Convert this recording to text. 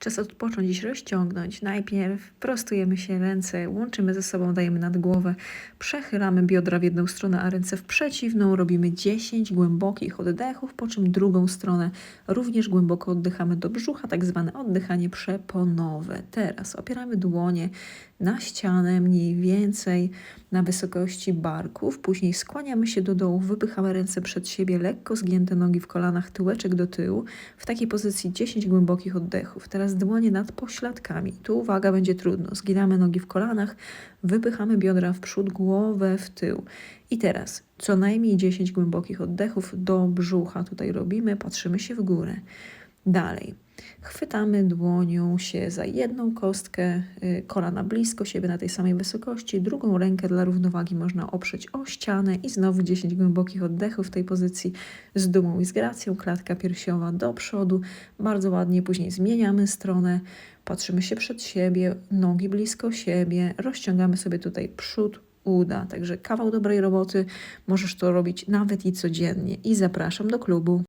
Czas odpocząć, dziś rozciągnąć. Najpierw prostujemy się ręce, łączymy ze sobą, dajemy nad głowę, przechylamy biodra w jedną stronę, a ręce w przeciwną. Robimy 10 głębokich oddechów, po czym drugą stronę również głęboko oddychamy do brzucha, tak zwane oddychanie przeponowe. Teraz opieramy dłonie na ścianę, mniej więcej na wysokości barków. Później skłaniamy się do dołu, wypychamy ręce przed siebie, lekko zgięte nogi w kolanach, tyłeczek do tyłu. W takiej pozycji 10 głębokich oddechów. Teraz dłonie nad pośladkami. Tu uwaga, będzie trudno. Zginamy nogi w kolanach, wypychamy biodra w przód, głowę w tył. I teraz co najmniej 10 głębokich oddechów do brzucha tutaj robimy, patrzymy się w górę. Dalej. Chwytamy dłonią się za jedną kostkę, y, kolana blisko siebie na tej samej wysokości, drugą rękę dla równowagi można oprzeć o ścianę i znowu 10 głębokich oddechów w tej pozycji. Z dumą i z gracją, klatka piersiowa do przodu, bardzo ładnie, później zmieniamy stronę, patrzymy się przed siebie, nogi blisko siebie, rozciągamy sobie tutaj przód, uda, także kawał dobrej roboty, możesz to robić nawet i codziennie. I zapraszam do klubu.